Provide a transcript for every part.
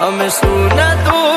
અમે શું તું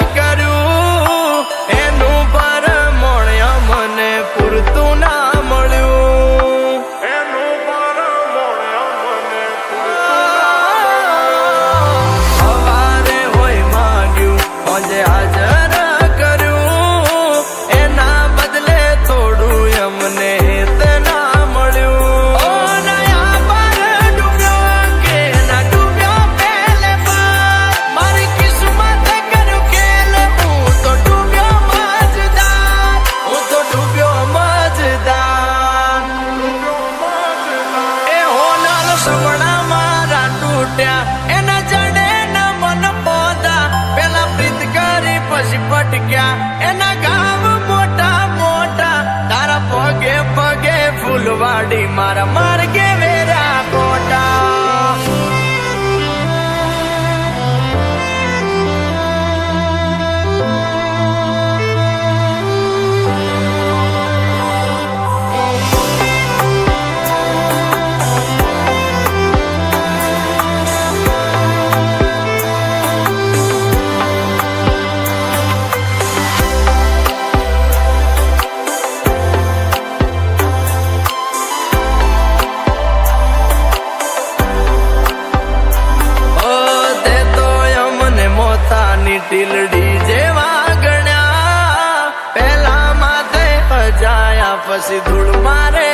So we're ટીલડી જેવા ગણ્યા પેલા માથે ફજાયા પછી ધૂળ મારે.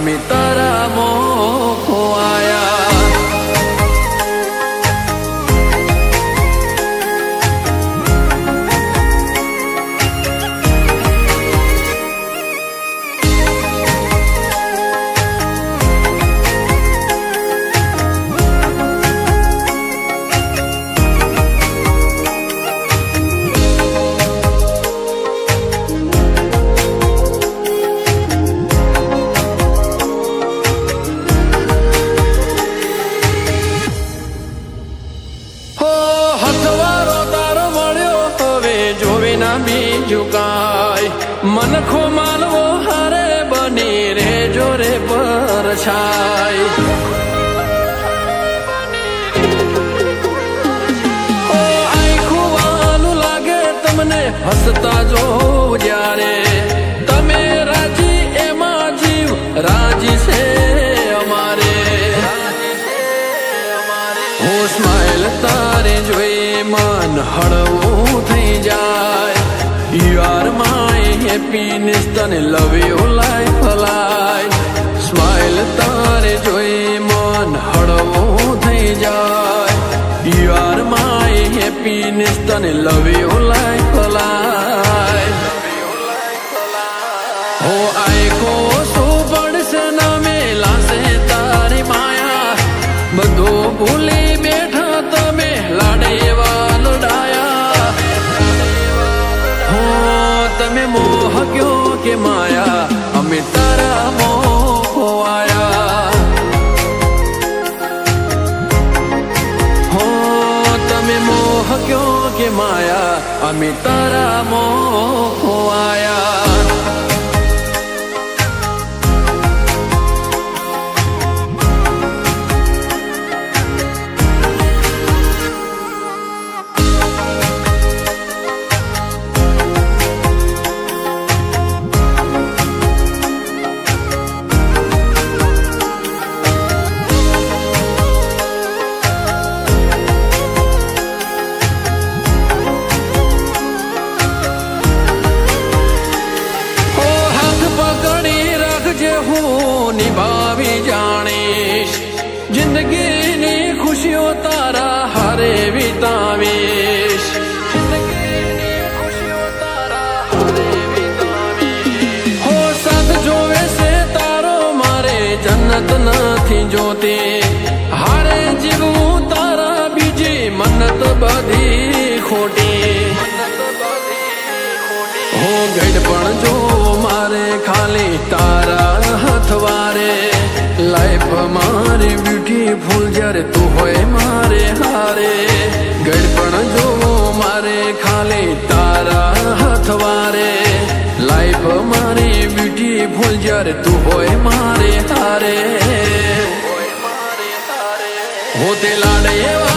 અમે તારા હળવું થઈ જાય. યુ આર માય હેપીનેસ તને love you life life smile તારે જોઈ, મન હળવું થઈ જાય. યુ આર માય હેપીનેસ તને લવ યુ લાઈફ કે માયા અમે તારા મોહ આયા હો તમે મોહ કયો કે માયા અમે તારા મોહ નિભાવી જાણીશ. જિંદગીની ખુશીઓ તારા હારે વિતાવીશ. હો તારો મારે જન્નત નથી જોતી. હારે જીવવું તારા બીજી મન્નત બધી ખોટી. હો ગઢ પણ જો મારે ખાલી તારા લાઈફ મારી બ્યુટીફુલ જ્યારે તું હોય મારે હારે ગઢ પણ જો મારે ખાલી તારા હથવારે લાઈફ મારી બ્યુટીફુલ જ્યારે તું હોય મારે હારે હોતે લાડ એવા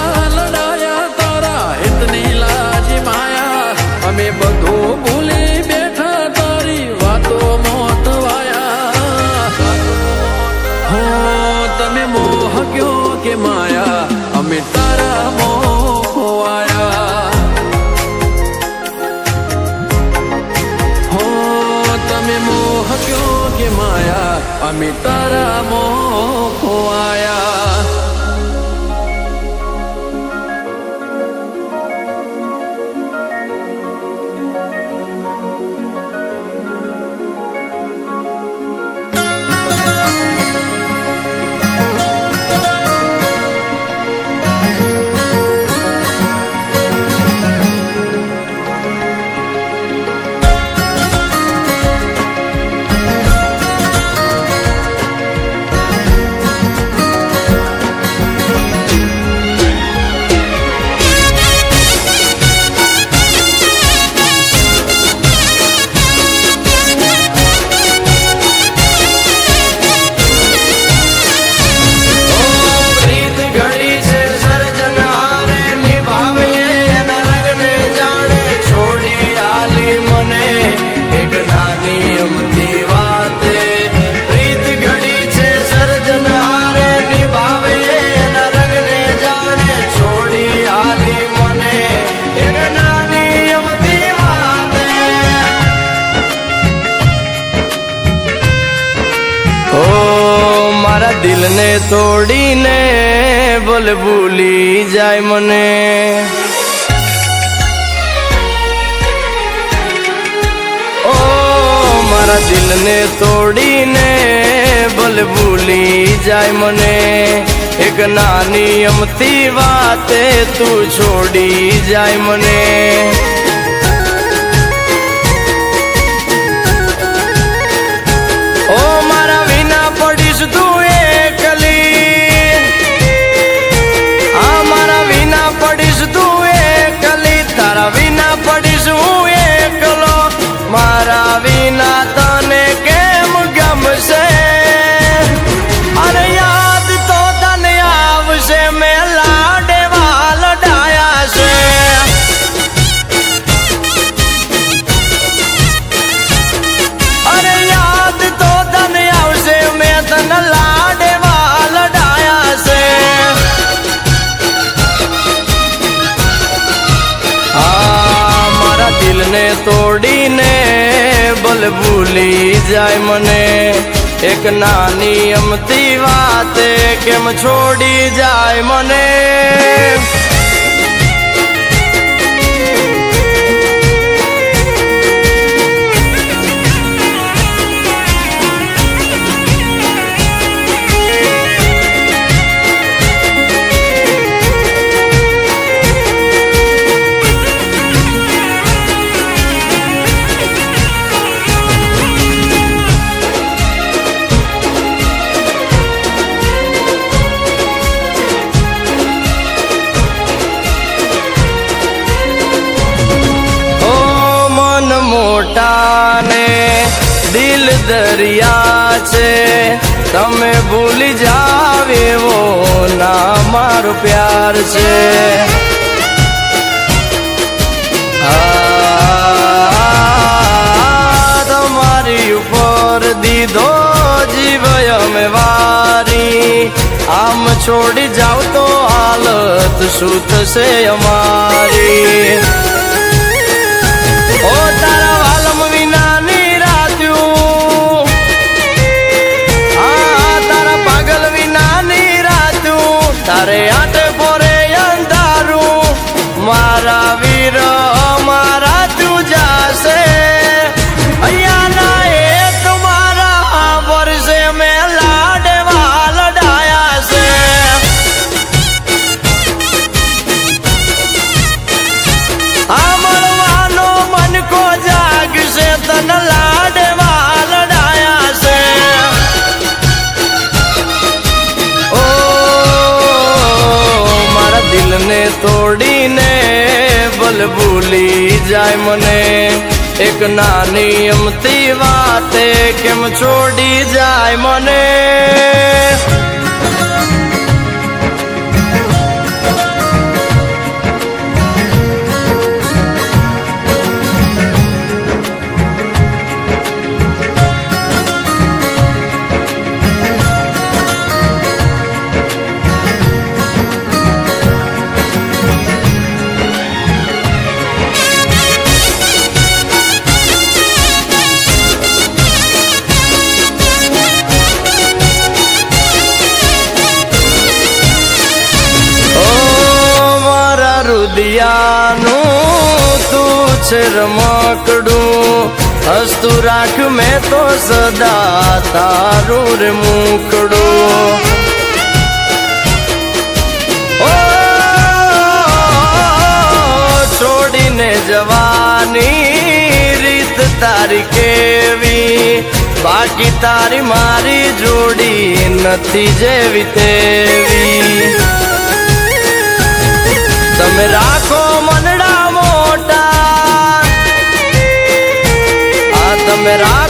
ભૂલી જાય મને. ઓ, મારા દિલને તોડીને બોલ ભૂલી જાય મને. એક નાની અમતી વાતે તું છોડી જાય મને. મારા વિના તોડીને બલ ભૂલી જાય મને. એક નાની અમતી વાતે કેમ છોડી જાય મને? તમે ભૂલી જાવ એવો ના, મારો પ્યાર છે. તમારી ઉપર દીધો જીવ અમે વારી. આમ છોડી જાવ તો હાલત શું થશે અમારી? તોડીને બલ ભૂલી જાય મને. એક નાની અમતી વાતે કેમ છોડી જાય મને? છે રમકડું હસતું રાખ મેં તો સદા તારું રે મુકડું. છોડીને જવાની રીત તારી કેવી? બાકી તારી મારી જોડી નથી જેવી તેવી. તમે રાખો that I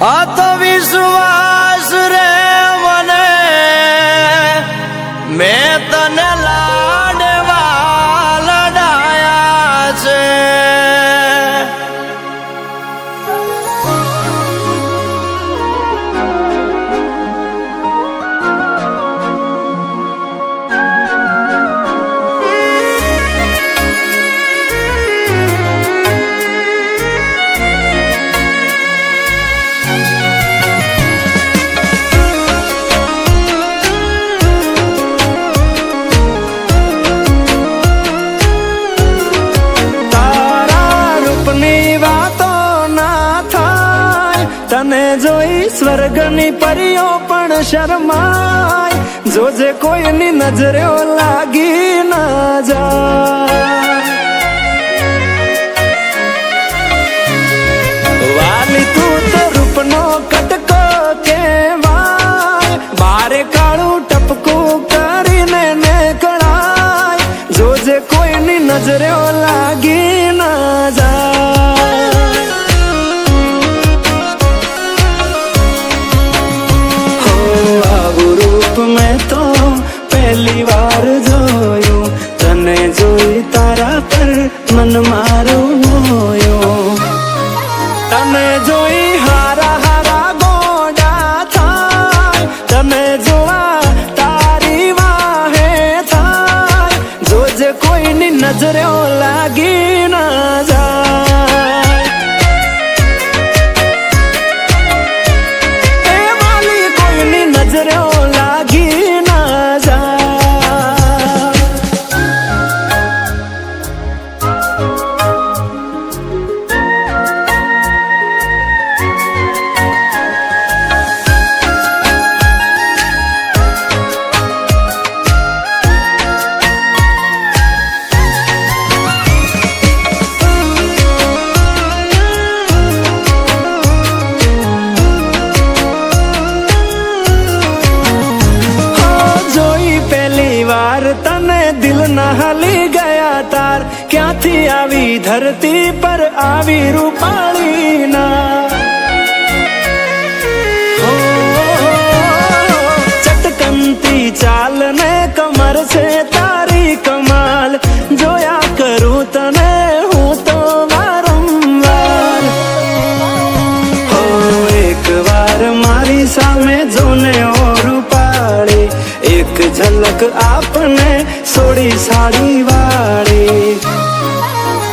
অত বিশ্বাস સ્વર્ગની પરીઓ પણ શરમાય. જોજે કોઈની નજરે લાગી ના જાય. વાલી તું તો રૂપનો કટકો કેવાય મારે કાળું ટપકું કરીને નીકળાય. જોજે કોઈની નજરે લાગી ના જાય. ક્યાંથી આવી ધરતી પર આવી રૂપાળી ના ચટકનતી ચાલ ને કમર છે તારી કમાલ. જોયા કરું તને હું તો વારંવાર. હો એક વાર મારી સામે જોને ઓ રૂપાળી. એક ઝલક આપને સોડી સાડી વાળી.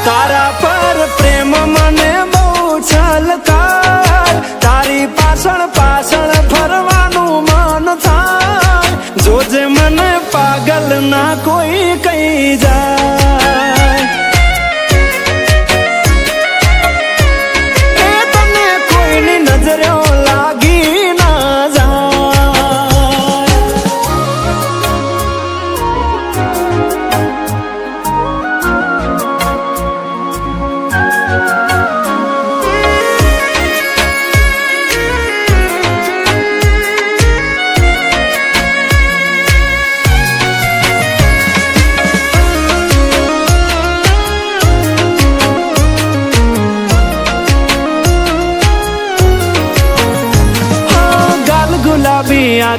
તારા પર પ્રેમ મને બહુ છલકાર. તારી પાછળ પાછળ ફરવાનું મન થાય. જોજે મને પાગલ ના કોઈ કઈ જાય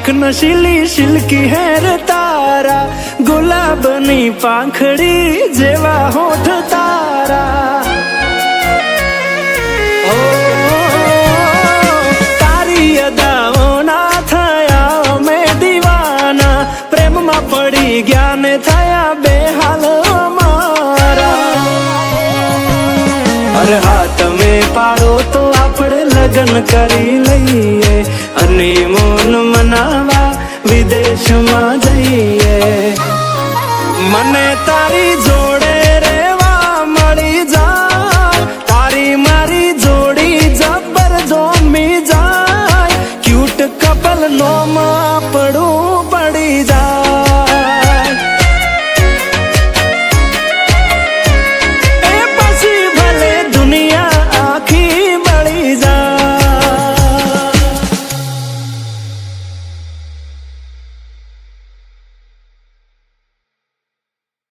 આંખ નશીલી શિલકી હેર તારા ગુલાબની પાંખડી જેવા હોઠ તારા તારી અદાઓના થયા અમે દીવાના પ્રેમમાં પડી ગયા થયા બેહાલ અમારા અરે હા તમે પાડો તો આપણે લગ્ન કરી લઈએ અને મોન મનાવા વિદેશમાં જઈએ. મને તારી જોડ